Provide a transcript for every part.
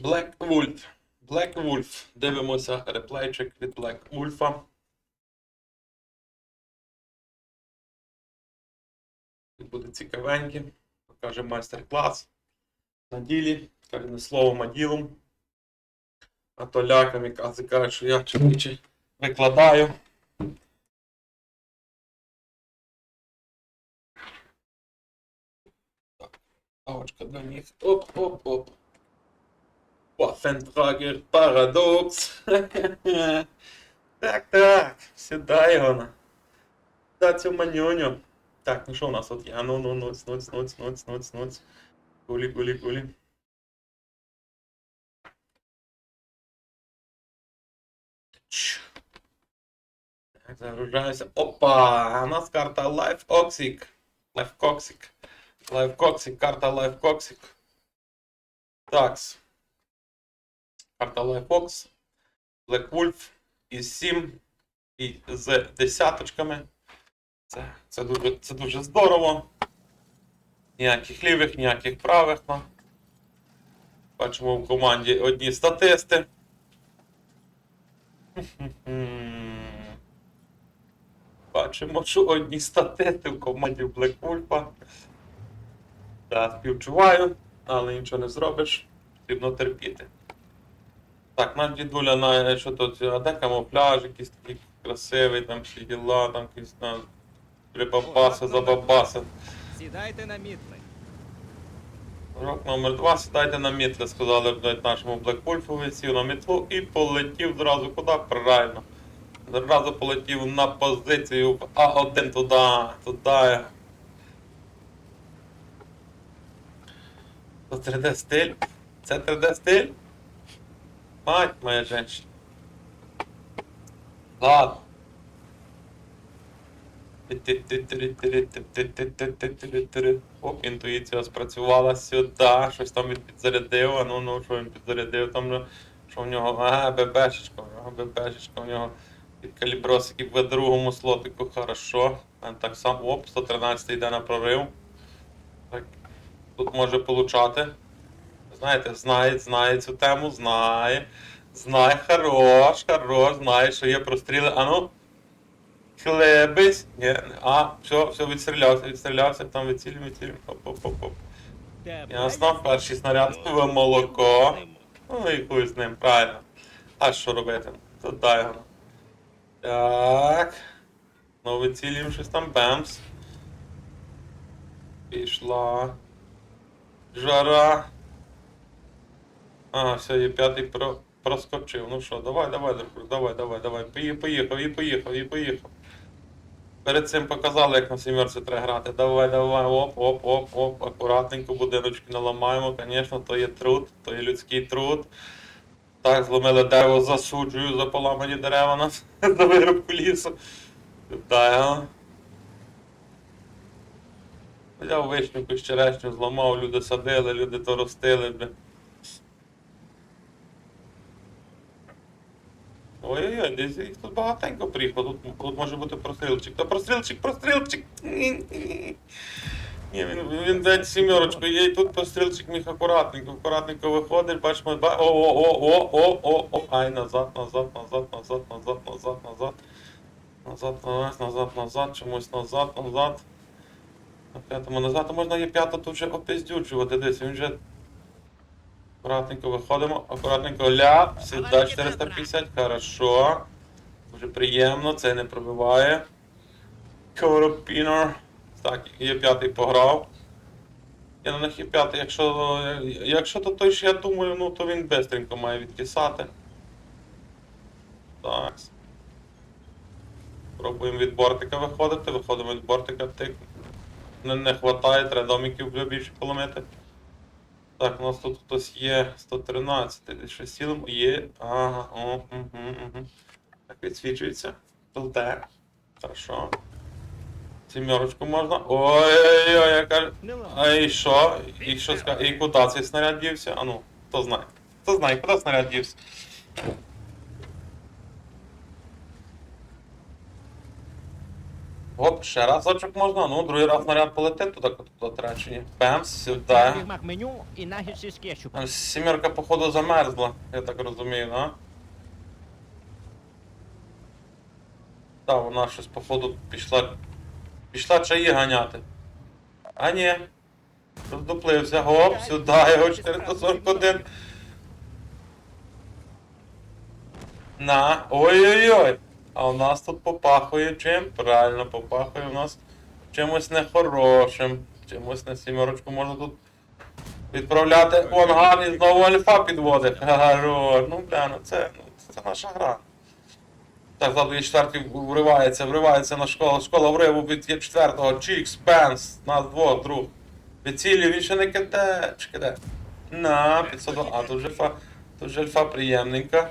Black Wolf. Black Wolf. Дивимося реплейчик від Black Wolf. Буде цікавенький. Покаже майстер-клас. На ділі. Каже не словом, а ділом. А то лякам і кажуть, що я чоловіче викладаю. Так, Палочка для них. Оп-оп-оп. Waffentrager Paradox. так, так, сідай вона. Да, цю манюню. Так, ну що у нас тут є? А ну, ну, нуц, нуц, нуц, нуц, нуц, нуц. Гулі, гулі, гулі. Так, загружаюся. Опа! У нас карта Life Oxic. Life Coxic. Life Coxic, карта Life Coxic. Такс. Карта Lifebox, Black Wolf із 7 і з десяточками. Це, це, дуже, це дуже здорово. Ніяких лівих, ніяких правих. Ну. Бачимо в команді одні статисти. Бачимо, що одні статисти в команді Black Wolf. Так, співчуваю, але нічого не зробиш. Потрібно терпіти. Так, наш дідуля на що тут, а де камуфляж, якийсь такий красивий, там всі діла, там якісь на прибабаси, забабаси. Сідайте на мітли. Урок номер два, сідайте на мітли, сказали блядь, нашому Блеквольфові, сів на мітлу і полетів зразу куди? Правильно. Зразу полетів на позицію в А1 туди, туди. Це 3D стиль? Це 3D стиль? Мать моя женщина. Ладно. Оп, інтуїція спрацювала сюди, щось там він підзарядив, а ну ну що він підзарядив, там що в нього, ага, ББшечка, у нього ББшечка, у нього калібросики в другому слотику, хорошо. А Так само, оп, 113 йде на прорив. Так, тут може получати. Знаєте, знає, знає цю тему, знає. Знає, хорош, хорош, знає, що є простріли. А ну. Хлебись. Ні, а, все, все, відстрілявся, відстрілявся, там відцілюємо, відцілюємо. Оп-оп-оп. Ясно, перший снаряд в молоко. Ну і хуй з ним, правильно. А що робити? Тут дай його. Так. Ну, вицілюємо щось там, бемс. Пішла. Жара. Ага, все, є п'ятий про... проскочив. Ну що, давай, давай, друг, давай, давай, давай. Пої- Поїхав, і поїхав, і поїхав. Перед цим показали, як на сімерці треба грати. Давай, давай, оп, оп, оп, оп, акуратненько, будиночки наламаємо, звісно, то є труд, то є людський труд. Так, зломили дерево, засуджую за поламані дерева нас за вирубку лісу. Так. Взяв вишню черешню, зламав, люди садили, люди то ростили. бля. Ой-ой-ой, десь їх тут багатенько приїхало. Тут, тут може бути прострілчик. Та прострілчик, прострілчик. Ні, він, він дать сімерочку, є тут прострілчик міг акуратненько, акуратненько виходить, бачимо, ба... о, о, о, о, о, о, о, ай, назад, назад, назад, назад, назад, назад, назад. Назад, назад, назад, назад, чомусь назад, назад. На п'ятому назад, а можна є п'ята тут вже опиздючувати, десь він вже Аккуратненько виходимо, акуратненько ляп, сюди 450, хорошо. Дуже приємно, це не пробиває. Коропінор. Так, є п'ятий пограв. Я на них є п'ятий, якщо. Якщо то той, що я думаю, ну то він бистренько має відкисати. Так. Пробуємо від бортика виходити, виходимо від бортика, тик. Не, не хватає, треба домиків вже більше поломити. Так, у нас тут хтось є 113, десь щось цілим є. Ага, о, угу, угу. Так відсвічується. ПЛТ. Хорошо. Сімерочку можна. Ой-ой-ой, яка. А і що? І що ска... І куди цей снаряд дівся? А ну, хто знає? Хто знає, куди снаряд дівся? Оп, ще разочок можна, ну другий раз наряд полетить туди, туди треба чи ні. Пемс, сюди. Бігмак меню і нагетси з кетчупом. Там Сімерка, походу, замерзла, я так розумію, да? Так, вона щось, походу, пішла. Пішла чаї ганяти. А ні. Роздуплився, гоп, сюди, його 441. На. Ой-ой-ой. А у нас тут попахує чим? Правильно, попахує у нас чимось нехорошим. Чимось на сімерочку можна тут відправляти в ангар і знову альфа підводить. Хорош. Ну, бля, ну це, ну, це наша гра. Так, ззаду є четвертий вривається, вривається на школу. Школа вриву від є четвертого. Чікс, Пенс, нас двох, друг. Відцілює, він ще не киде. Чи киде? На, 502. А, тут же альфа, тут же альфа приємненька.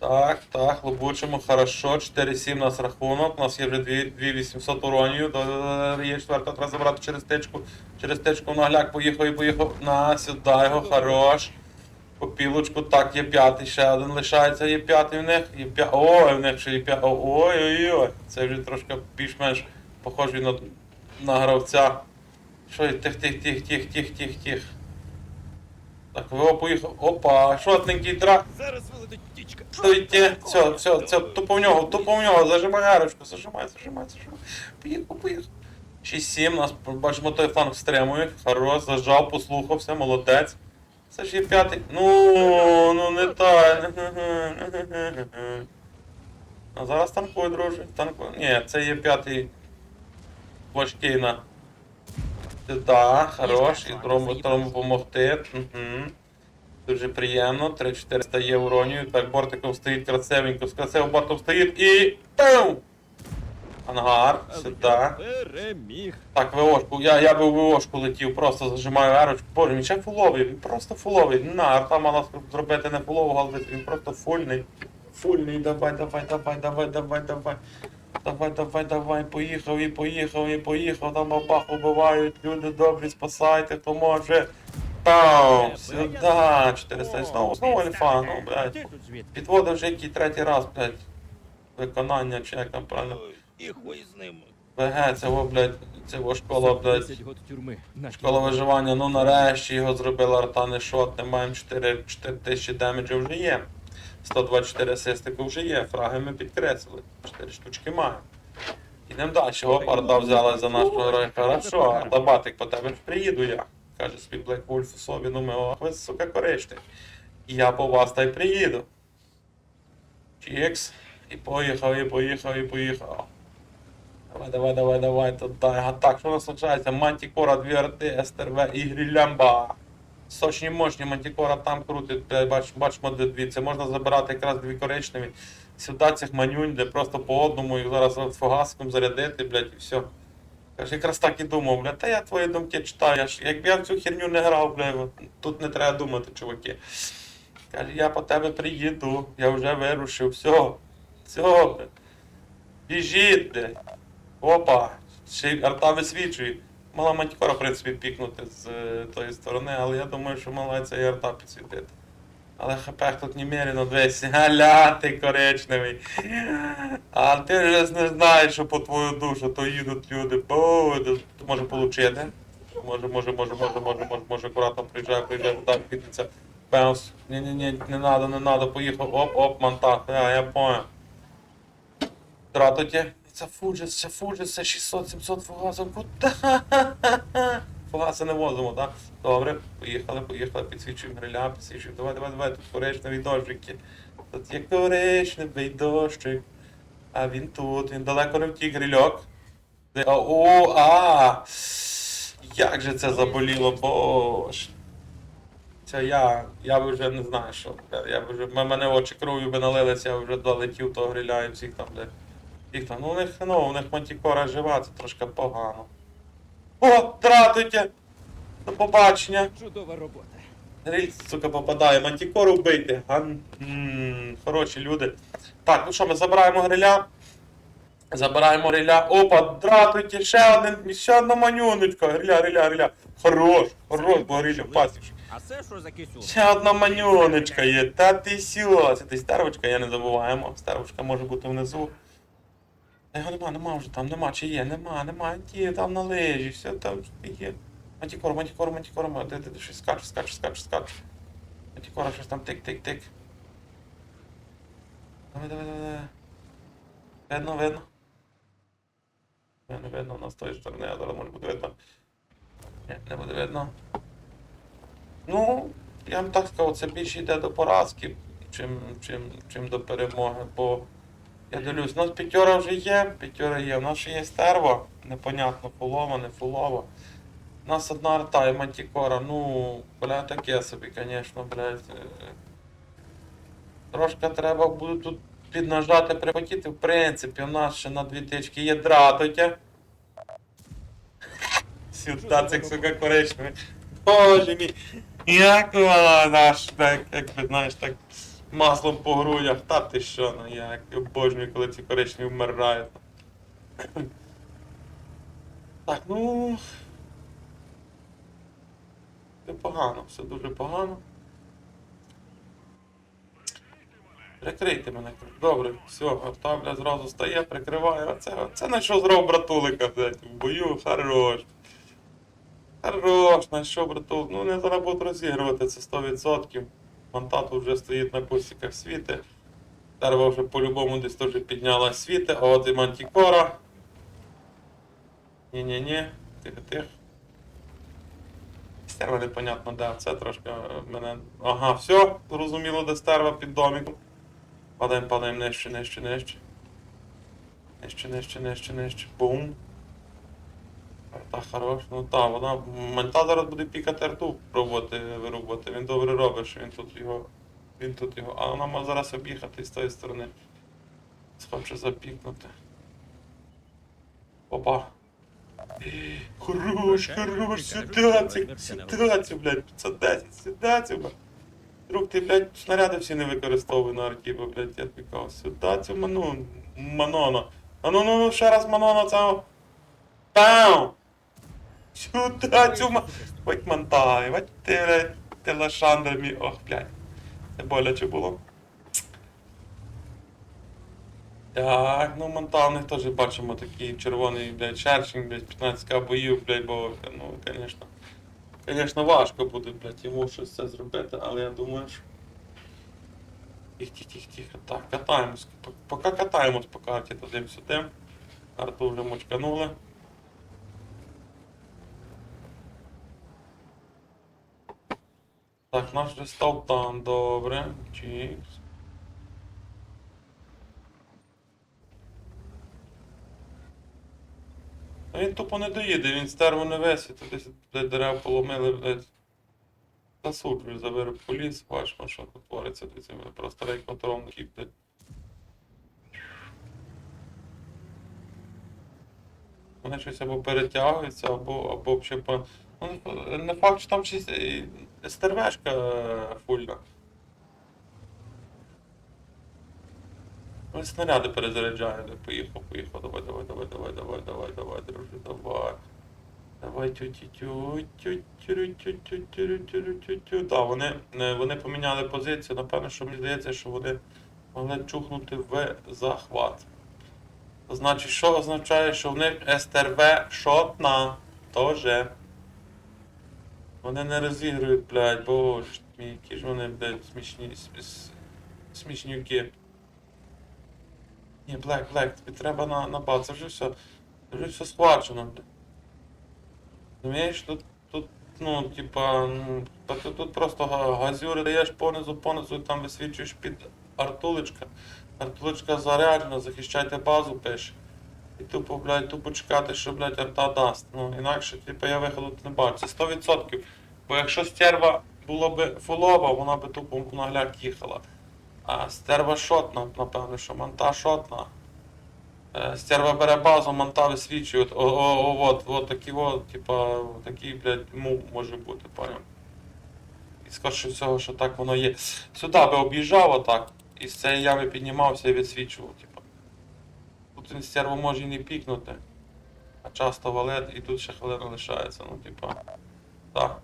Так, так, лобучимо, хорошо. 4-7 у нас рахунок. У нас є вже 2800 уронів. Є четверта, треба забрати через тичку. Через тичку нагляк поїхав і поїхав. На, сюди його, хорош. По пілочку, так, є п'ятий, ще один лишається, є п'ятий в них. Є п'я... Ой, в них ще є п'ятий. Ой-ой-ой. Це вже трошки більш-менш похожий на, на гравця. Що? Тих, тих, тих, тих, тих, тих, тих. Так, ви поїхав. Опа, шотненький драк. Зараз вилетить птічка. Стойте, все, все, все, тупо в нього, тупо в нього, зажимай гарочку, зажимай, зажимай, зажимай. Поїхав, поїхав. 6-7, нас бачимо той фланг стримує. Хорош, зажав, послухався, молодець. Це ж є п'ятий. Ну, ну не так. А зараз танкуй, друже. Танкуй. Ні, це є п'ятий важкий на. Да, хорош, і допомогти. Угу. Дуже приємно. 3-400 є уронію. Так, бортиком стоїть красивенько. З красивим бортом стоїть і. Пум! Ангар, сюди. Переміг. Так, ВОшку. Я, я би в ВОшку летів, просто зажимаю арочку. Боже, він ще фуловий, він просто фуловий. На, арта мала зробити не фулову галбити, він просто фульний. Фульний, давай, давай, давай, давай, давай, давай. Давай, давай, давай, поїхав і поїхав і поїхав, там бабах убивають, люди добрі, спасайте, хто може. Пау, сюди, 400, знову, знову альфа, ну, блядь. Підводив вже який третій раз, блядь. Виконання, чи як там правильно. І хуй з ним. ВГ, це во, блядь, це во школа, блядь. 10 год тюрми. На Школа виживання, ну нарешті його зробила арта не шот, не маємо 4, 4 тисячі демеджів вже є. 124 асистику вже є, фраги ми підкреслили. 4 штучки маємо. Ідемо далі. Оп, арта взяла за нашу героя. Хорошо, арта батик, по тебе приїду я. Каже Black Wolf у собі, ну ми ох, ви, сука, коричневі. Я по вас та й приїду. Чікс. І поїхав, і поїхав, і поїхав. Давай, давай, давай, давай, тут дай. А так, що нас лишається? Мантікора, 2 арти, СТРВ і Грілямба. Сочні мощні, Мантікора там крутить, бач, бачимо дві. Це можна забирати якраз дві коричневі. Сюди цих манюнь, де просто по одному їх зараз фугаском зарядити, блядь, і все. Каже, якраз так і думав, блядь, та я твої думки читаю. Я ж, якби я в цю херню не грав, блядь, тут не треба думати, чуваки. Каже, я по тебе приїду, я вже вирушив, все. Все, блядь. Біжіть, блядь. Опа, ще арта висвічує. Мала Мантікора, в принципі, пікнути з е, тої сторони, але я думаю, що мала це і арта підсвітити. Але хп тут немерено десь. Галя, ти коричневий. А ти ж не знаєш, що по твою душу то їдуть люди. Бо, може получити. Може, може, може, може, може, може, може, акуратно приїжджає, приїжджає, так, підеться. Пеус. Ні-ні-ні, не надо, не надо, поїхав. Оп, оп, монтаж. А, я понял. Дратуйте. Це Фуджис, це Фуджис, це 600-700 фугасом. Фугаси не возимо, так? Добре, поїхали, поїхали, підсвічуємо гриля, підсвічуємо. Давай, давай, давай, тут коричневі дощики. Тут є коричневий дощик. А він тут, він далеко не втік грильок. О, а! Як же це заболіло, боже. Це я, я би вже не знаю, що. Я би вже, мене очі кров'ю би налилися, я вже долетів того гриля і всіх там, де. Їх там, ну у них, ну, у них мантікора жива, це трошки погано. О, дратуйте! До побачення! Чудова робота. Гриль, сука, попадає, мантікору вбити. Ган... Хороші люди. Так, ну що, ми забираємо гриля. Забираємо гриля. Опа, дратуйте, ще один, ще одна манюнечка. Гриля, гриля, гриля. Хорош, хорош, бо гриля пасівши. А це що за кисюр? Ще одна манюнечка є. Та ти сьо. Це ти стервочка, я не забуваємо. Стервочка може бути внизу. Та його нема, нема вже там, нема, чи є, нема, нема, є, там на лежі, все там є. Мантікора, мантікора, мантікора, ма- де, де, де, щось скаче, скаче, скаче, скаче. Мантікора, щось там тик-тик-тик. Давай, давай, давай, давай. Видно, видно. Не видно, у нас з сторони, а зараз може буде видно. Ні, не буде видно. Ну, я вам так скажу, це більше йде до поразки, чим, чим, чим до перемоги, бо я дивлюсь, у нас п'ятьора вже є, п'ятьора є, у нас ще є стерва, непонятно, фулова, не фулова. У нас одна арта і мантікора, ну, бля, таке собі, звісно, блядь. Трошки треба буде тут піднажати, припотіти. В принципі, у нас ще на дві тички є дратотя. Сюда цих сука коричневий. Боже мій. Як вона наш, так, як би знаєш, так маслом по грудях. Та ти що, ну я обожнюю, коли ці коричневі вмирають. Так, ну. Все погано, все дуже погано. Прикрийте мене. Добре, все, арта, зразу стає, прикриває. Оце, оце на що зробив братулика, блядь, в бою, хорош. Хорош, знайшов братулик. Ну не зараз будуть розігрувати це 100%. Монтат вже стоїть на кусиках світи. Дерево вже по-любому десь теж підняла світи, а от і мантікора. Ні-ні-ні, тихо-тихо. Стерва непонятно, де. Це трошки е, мене. Ага, все, зрозуміло, де стерва під домиком. Падаємо, падаємо нижче, нижче, нижче. Нижче, нижче, нижче, нижче. Бум. Та хорош. Ну так, вона. Мента зараз буде пікати арту пробувати вирубати. Він добре робить, що він тут його. Він тут його. А вона може зараз об'їхати з тої сторони. Схоче запікнути. Опа. Хорош, хорош, сюди, сюди, блядь, 510, сюди, блядь. Друг, ти, блядь, снаряди всі не використовуй на арті, бо, блядь, я кажу, сюди, цю ману, манона. А ну, ну, ну, ще раз манона, це... Пау! Сюди, цю ма... Ой, мантай, ой, ти, блядь, мій, ох, блядь. Це боляче було. Так, ну монтавних теж бачимо такий червоний, блядь, шершень, блядь, 15к боїв, блядь, бо, ну, звісно. Звісно, важко буде, блядь, йому щось це зробити, але я думаю, що. Тихо, тихо, тихо, тихо. Так, катаємось. Поки катаємось по карті туди сюди. Карту вже мочканули. Так, наш вже став там, добре. Чікс. А він тупо не доїде, він стерву не весить, тут десь дерева поломили, блядь. Засуджую за вироб поліс, бачимо, що тут твориться, дивіться, просто рейконтрол такий, блядь. Вони щось або перетягуються, або, або взагалі по. Ну, не факт, що там щось і Стервешка фульна. Він снаряди перезаряджає, поїхав, поїхав, давай, давай, давай, давай, давай, давай, давай, друже, давай. Давай тю-тю-тю, тю-тю-тю-тю-тю-тю-тю-тю. Так, вони вони поміняли позицію, напевно, що мені здається, що вони могли чухнути в захват. Значить, що означає, що в них СТРВ шотна. Тоже. Вони не розігрують, блядь, боже мій, які ж вони, блядь, смішні, смішнюки. Ні, Блек, Блек, тобі треба на, на бал, це вже все, це вже все схвачено, блядь. Розумієш, тут, тут, ну, типа, ну, та ти тут просто газюри даєш понизу, понизу, і там висвічуєш під артулечка. Артулечка заряджена, захищайте базу, пише. І тупо, блядь, тупо чекати, що, блядь, арта дасть. Ну, інакше, типу, я виходу не бачу. Це 100%. Бо якщо стерва була б фулова, вона би тупо на гляк їхала. А стерва шотна, напевно, що монта шотна. Е, Стерва бере базу, монта висвічує. От, о, о, о, от, от такі от, типа, такий, блядь, мув може бути, поняв. І скорше всього, що так воно є. Сюди би об'їжджав отак, і з цієї ями піднімався і відсвічував, типа. Тут може і не пікнути. А часто валет, і тут ще хвилина лишається, ну, типа. Так.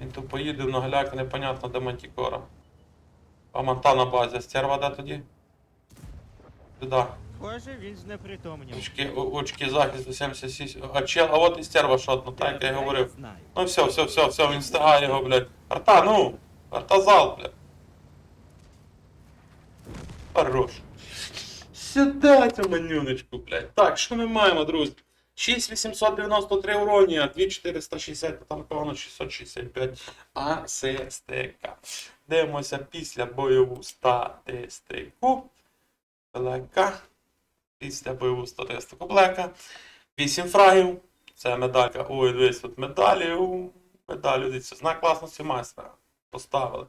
Він тут поїде в нагляк, непонятно де мантікора. А манта на базі, стерва де тоді? Сюди. Схоже, він знепритомнів. Очки, о- очки захисту 76. А чел, а от і стерва шотно, так як я й говорив. Знаю. Ну все, все, все, все, він встигає його, блядь. Арта, ну! Артазал, блядь. Хорош. Сюди цю блядь. Так, що ми маємо, друзі? 6893 уронія, 2460 танковано 665 АССТК. Дивимося після бойову статистику. Блека. Після бойову статистику Блека. 8 фрагів. Це медалька. Ой, дивись, тут медалі. у, Медаль, дивіться, знак класності майстра. Поставили.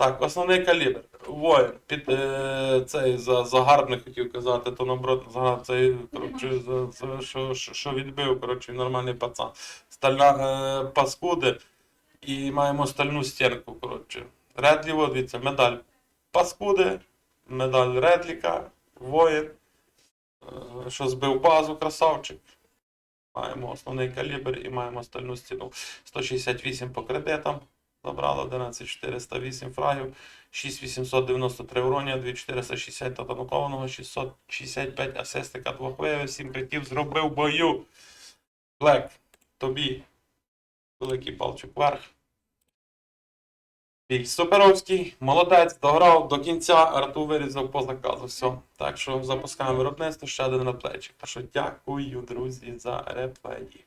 Так, основний калібр. Воїн. Під е, цей за загарбник хотів казати, то наоборот загар, цей, коротше, за, за, що, що, відбив, коротше, нормальний пацан. Стальна е, паскуди. І маємо стальну стінку, коротше. Редлі, от дивіться, медаль паскуди, медаль Редліка, воїн. Е, що збив базу, красавчик. Маємо основний калібр і маємо стальну стіну. 168 по кредитам. Забрали 11408 фрагів, 6893 уроння, 2460 татанукованого, 665 асистика двох виявів, 7 критів зробив бою. Блек, тобі великий палчик вверх. Бій суперовський, молодець, дограв до кінця, арту вирізав по заказу. Все. Так що запускаємо виробництво, ще один реплейчик. Так що дякую, друзі, за реплеї.